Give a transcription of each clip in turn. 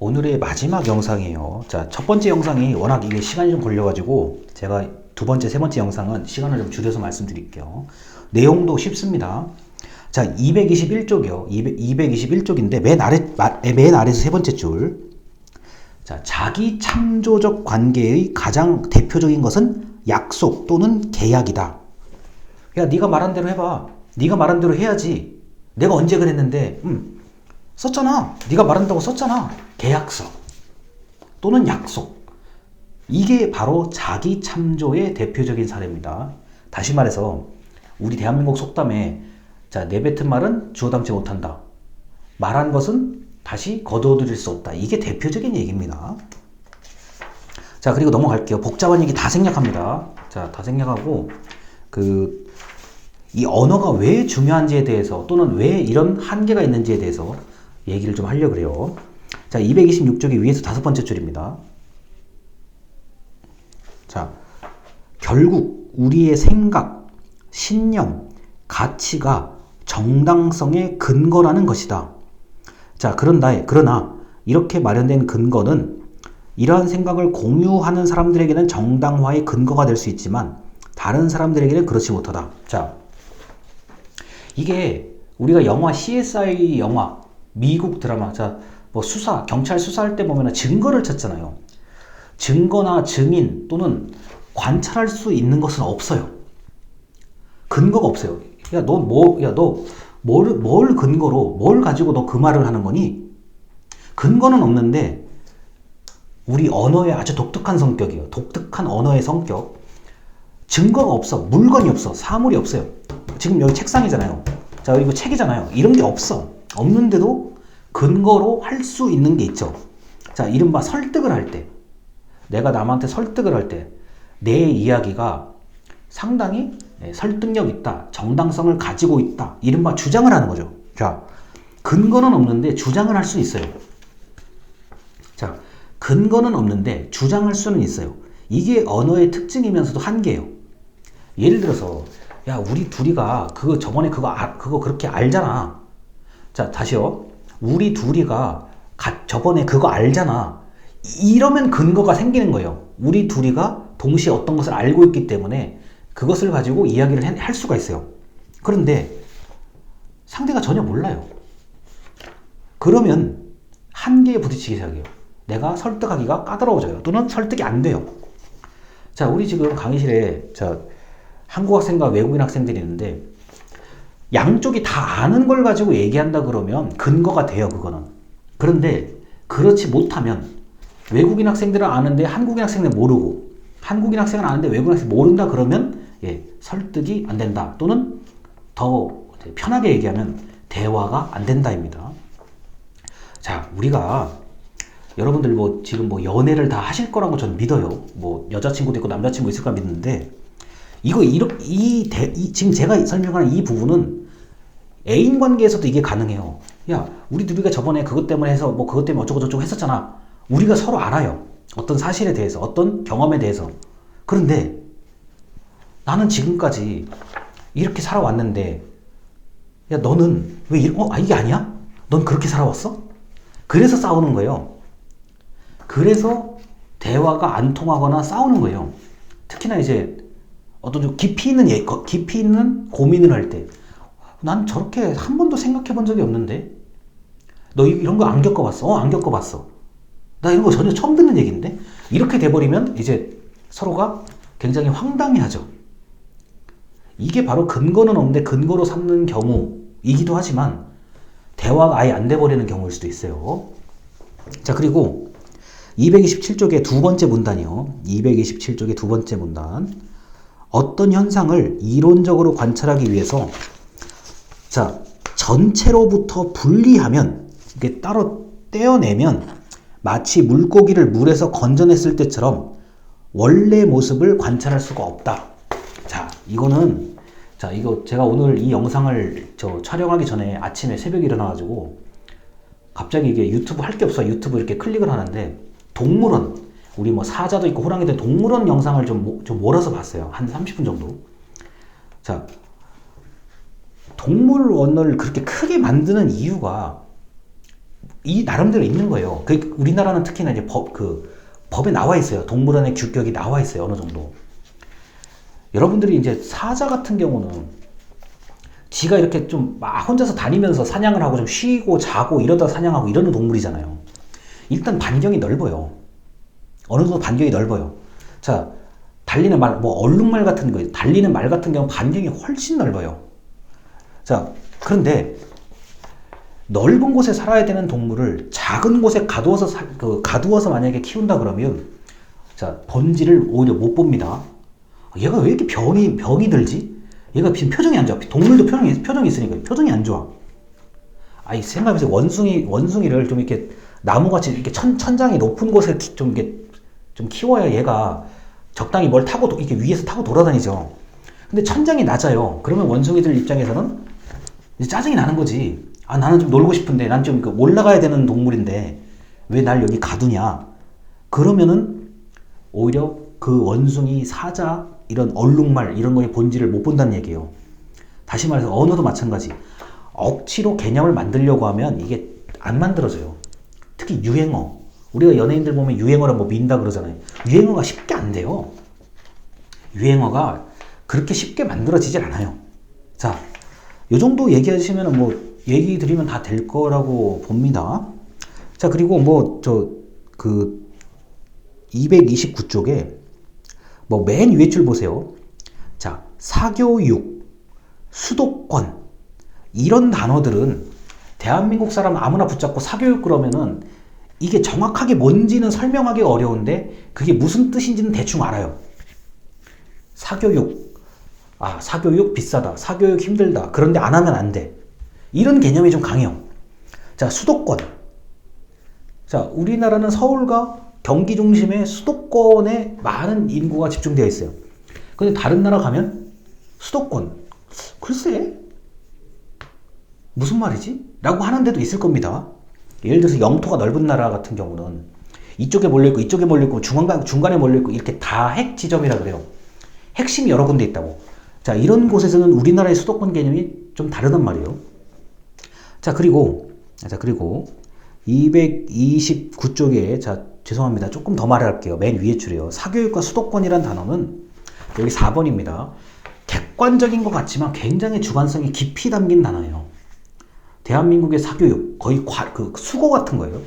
오늘의 마지막 영상이에요. 자, 첫 번째 영상이 워낙 이게 시간이 좀 걸려가지고 제가 두 번째, 세 번째 영상은 시간을 좀 줄여서 말씀드릴게요. 내용도 쉽습니다. 자, 221쪽이요. 200, 221쪽인데 맨 아래, 마- 맨 아래에서 세 번째 줄. 자, 자기 창조적 관계의 가장 대표적인 것은 약속 또는 계약이다. 야, 네가 말한 대로 해봐. 네가 말한 대로 해야지. 내가 언제 그랬는데, 음, 썼잖아. 네가 말한다고 썼잖아. 계약서 또는 약속. 이게 바로 자기 참조의 대표적인 사례입니다. 다시 말해서 우리 대한민국 속담에 자 내뱉은 말은 주워 담지 못한다. 말한 것은 다시 거두어들일 수 없다. 이게 대표적인 얘기입니다. 자 그리고 넘어갈게요. 복잡한 얘기 다 생략합니다. 자다 생략하고 그 이 언어가 왜 중요한지에 대해서 또는 왜 이런 한계가 있는지에 대해서 얘기를 좀 하려고 그래요. 자, 226쪽의 위에서 다섯 번째 줄입니다. 자, 결국 우리의 생각, 신념, 가치가 정당성의 근거라는 것이다. 자, 그런다, 그러나 이렇게 마련된 근거는 이러한 생각을 공유하는 사람들에게는 정당화의 근거가 될 수 있지만 다른 사람들에게는 그렇지 못하다. 자, 이게 우리가 영화 CSI 영화, 미국 드라마, 자, 뭐 수사, 경찰 수사할 때 보면 증거를 찾잖아요. 증거나 증인 또는 관찰할 수 있는 것은 없어요. 근거가 없어요. 야, 너 뭐, 야, 너 뭘, 뭘 근거로, 뭘 가지고 너 그 말을 하는 거니? 근거는 없는데, 우리 언어의 아주 독특한 성격이에요. 독특한 언어의 성격. 증거가 없어. 물건이 없어. 사물이 없어요. 지금 여기 책상이잖아요. 자, 이거 책이잖아요. 이런 게 없어. 없는데도 근거로 할 수 있는 게 있죠. 자, 이른바 설득을 할 때. 내가 남한테 설득을 할 때. 내 이야기가 상당히 예, 설득력 있다. 정당성을 가지고 있다. 이른바 주장을 하는 거죠. 자, 근거는 없는데 주장을 할수 있어요. 자, 근거는 없는데 주장할 수는 있어요. 이게 언어의 특징이면서도 한계예요. 예를 들어서 야 우리 둘이가 그거 저번에 그거 아, 그거 그렇게 알잖아. 자 다시요. 우리 둘이가 가, 저번에 그거 알잖아. 이러면 근거가 생기는 거예요. 우리 둘이가 동시에 어떤 것을 알고 있기 때문에 그것을 가지고 이야기를 해- 할 수가 있어요. 그런데 상대가 전혀 몰라요. 그러면 한계에 부딪히기 시작해요. 내가 설득하기가 까다로워져요. 또는 설득이 안 돼요. 자, 우리 지금 강의실에 자, 한국 학생과 외국인 학생들이 있는데 양쪽이 다 아는 걸 가지고 얘기한다 그러면 근거가 돼요, 그거는. 그런데 그렇지 못하면 외국인 학생들은 아는데 한국인 학생은 모르고 한국인 학생은 아는데 외국인 학생 모른다 그러면 예, 설득이 안 된다. 또는 더 편하게 얘기하면 대화가 안 된다입니다. 자, 우리가 여러분들 뭐 지금 뭐 연애를 다 하실 거라고 저는 믿어요. 뭐 여자친구도 있고 남자친구 있을 거라 믿는데 이거 이렇게 이, 대, 이 지금 제가 설명하는 이 부분은 애인 관계에서도 이게 가능해요. 야, 우리 둘이가 저번에 그것 때문에 해서 뭐 그것 때문에 어쩌고 저쩌고 했었잖아. 우리가 서로 알아요. 어떤 사실에 대해서, 어떤 경험에 대해서. 그런데 나는 지금까지 이렇게 살아왔는데 야, 너는 왜 이런 어, 아 이게 아니야? 넌 그렇게 살아왔어? 그래서 싸우는 거예요. 그래서 대화가 안 통하거나 싸우는 거예요. 특히나 이제 어떤 좀 깊이 있는 예, 거- 깊이 있는 고민을 할 때, 난 저렇게 한 번도 생각해 본 적이 없는데, 너 이- 이런 거 안 겪어봤어? 어, 안 겪어봤어. 나 이런 거 전혀 처음 듣는 얘기인데, 이렇게 돼버리면 이제 서로가 굉장히 황당해 하죠. 이게 바로 근거는 없는데 근거로 삼는 경우이기도 하지만 대화가 아예 안 돼버리는 경우일 수도 있어요. 자 그리고 227쪽의 두 번째 문단이요. 227쪽의 두 번째 문단. 어떤 현상을 이론적으로 관찰하기 위해서 자 전체로부터 분리하면 이게 따로 떼어내면 마치 물고기를 물에서 건져냈을 때처럼 원래 모습을 관찰할 수가 없다. 자 이거는 자 이거 제가 오늘 이 영상을 저 촬영하기 전에 아침에 새벽에 일어나가지고 갑자기 이게 유튜브 할 게 없어. 유튜브 이렇게 클릭을 하는데 동물원 우리 뭐 사자도 있고 호랑이도 동물원 영상을 좀, 모- 좀 몰아서 봤어요. 한 30분 정도. 자 동물원을 그렇게 크게 만드는 이유가 이 나름대로 있는 거예요. 그 우리나라는 특히나 이제 법 그 법에 나와 있어요. 동물원의 규격이 나와 있어요. 어느 정도. 여러분들이 이제 사자 같은 경우는 지가 이렇게 좀 막 혼자서 다니면서 사냥을 하고 좀 쉬고 자고 이러다 사냥하고 이러는 동물이잖아요. 일단 반경이 넓어요. 어느 정도 반경이 넓어요. 자, 달리는 말, 뭐 얼룩말 같은 거, 달리는 말 같은 경우 반경이 훨씬 넓어요. 자, 그런데 넓은 곳에 살아야 되는 동물을 작은 곳에 가두어서 사- 그 가두어서 만약에 키운다 그러면 자 본질을 오히려 못 봅니다. 얘가 왜 이렇게 병이 병이 들지? 얘가 지금 표정이 안 좋아. 동물도 표정이 표정이 있으니까 표정이 안 좋아. 아이 생각해보세요. 원숭이 원숭이를 좀 이렇게 나무같이 이렇게 천 천장이 높은 곳에 키- 좀 이렇게 좀 키워야 얘가 적당히 뭘 타고 도- 이렇게 위에서 타고 돌아다니죠. 근데 천장이 낮아요. 그러면 원숭이들 입장에서는 이제 짜증이 나는 거지. 아, 나는 좀 놀고 싶은데, 난 좀 올라가야 되는 동물인데, 왜 날 여기 가두냐? 그러면은, 오히려 그 원숭이, 사자, 이런 얼룩말, 이런 거의 본질을 못 본다는 얘기예요. 다시 말해서 언어도 마찬가지. 억지로 개념을 만들려고 하면 이게 안 만들어져요. 특히 유행어. 우리가 연예인들 보면 유행어를 뭐 민다 그러잖아요. 유행어가 쉽게 안 돼요. 유행어가 그렇게 쉽게 만들어지질 않아요. 자, 요 정도 얘기하시면 뭐 얘기 드리면 다 될 거라고 봅니다. 자, 그리고 뭐 저 그 229쪽에 뭐 맨 위에 줄 보세요. 자, 사교육, 수도권 이런 단어들은 대한민국 사람 아무나 붙잡고 사교육 그러면은 이게 정확하게 뭔지는 설명하기 어려운데 그게 무슨 뜻인지는 대충 알아요. 사교육. 아, 사교육 비싸다. 사교육 힘들다. 그런데 안 하면 안 돼. 이런 개념이 좀 강해요. 자, 수도권. 자, 우리나라는 서울과 경기 중심의 수도권에 많은 인구가 집중되어 있어요. 근데 다른 나라 가면 수도권. 글쎄, 무슨 말이지? 라고 하는 데도 있을 겁니다. 예를 들어서 영토가 넓은 나라 같은 경우는 이쪽에 몰려있고 이쪽에 몰려있고 중간, 중간에 몰려있고 이렇게 다 핵 지점이라 그래요. 핵심이 여러 군데 있다고. 자, 이런 곳에서는 우리나라의 수도권 개념이 좀 다르단 말이에요. 자, 그리고, 자, 그리고 229쪽에, 자, 죄송합니다. 조금 더 말할게요. 맨 위에 줄이요. 사교육과 수도권이란 단어는 여기 4번입니다. 객관적인 것 같지만 굉장히 주관성이 깊이 담긴 단어예요. 대한민국의 사교육 거의 과, 그 수고 같은 거예요.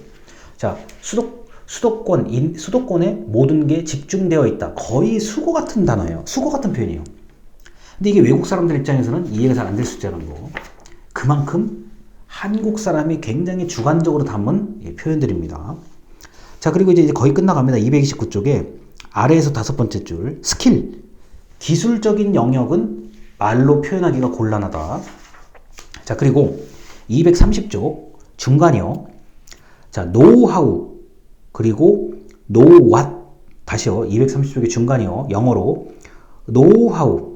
자, 수도 수도권 인, 수도권에 모든 게 집중되어 있다. 거의 수고 같은 단어예요. 수고 같은 표현이에요. 근데 이게 외국 사람들 입장에서는 이해가 잘 안 될 수 있다는 거. 그만큼 한국 사람이 굉장히 주관적으로 담은 예, 표현들입니다. 자, 그리고 이제 거의 끝나갑니다. 229쪽에 아래에서 다섯 번째 줄 스킬 기술적인 영역은 말로 표현하기가 곤란하다. 자, 그리고 230쪽 중간이요. 자, 노하우 그리고 노왓 다시요. 230쪽의 중간이요. 영어로 노하우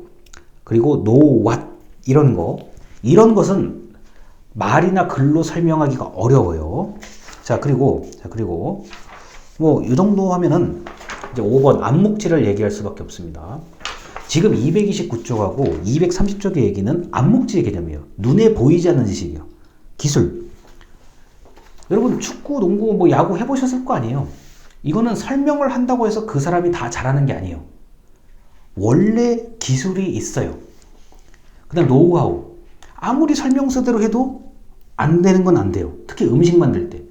그리고 노왓 이런 거 이런 것은 말이나 글로 설명하기가 어려워요. 자, 그리고 자, 그리고 뭐 이 정도 하면은 이제 5번 안목지를 얘기할 수밖에 없습니다. 지금 229쪽하고 230쪽의 얘기는 안목지의 개념이에요. 눈에 보이지 않는 지식이요. 기술. 여러분 축구, 농구, 뭐 야구 해보셨을 거 아니에요. 이거는 설명을 한다고 해서 그 사람이 다 잘하는 게 아니에요. 원래 기술이 있어요. 그다음 노하우. 아무리 설명서대로 해도 안 되는 건 안 돼요. 특히 음식 만들 때.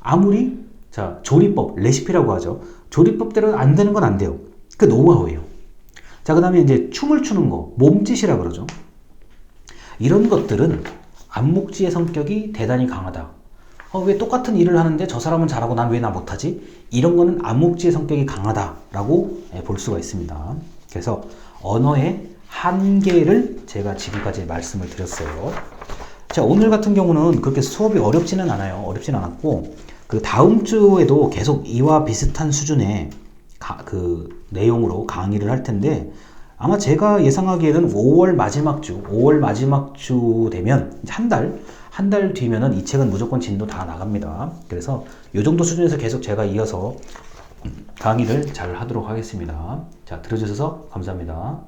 아무리 자 조리법, 레시피라고 하죠. 조리법대로 안 되는 건 안 돼요. 그 노하우예요. 자, 그 다음에 이제 춤을 추는 거, 몸짓이라 그러죠. 이런 것들은 안목지의 성격이 대단히 강하다. 어, 왜 똑같은 일을 하는데 저 사람은 잘하고 난 왜 나 못하지? 이런 거는 안목지의 성격이 강하다라고 예, 볼 수가 있습니다. 그래서 언어의 한계를 제가 지금까지 말씀을 드렸어요. 자, 오늘 같은 경우는 그렇게 수업이 어렵지는 않아요. 어렵지는 않았고, 그 다음 주에도 계속 이와 비슷한 수준의 가- 그 내용으로 강의를 할 텐데 아마 제가 예상하기에는 5월 마지막 주, 5월 마지막 주 되면 한 달, 한 달 뒤면은 이 책은 무조건 진도 다 나갑니다. 그래서 이 정도 수준에서 계속 제가 이어서 강의를 잘 하도록 하겠습니다. 자, 들어주셔서 감사합니다.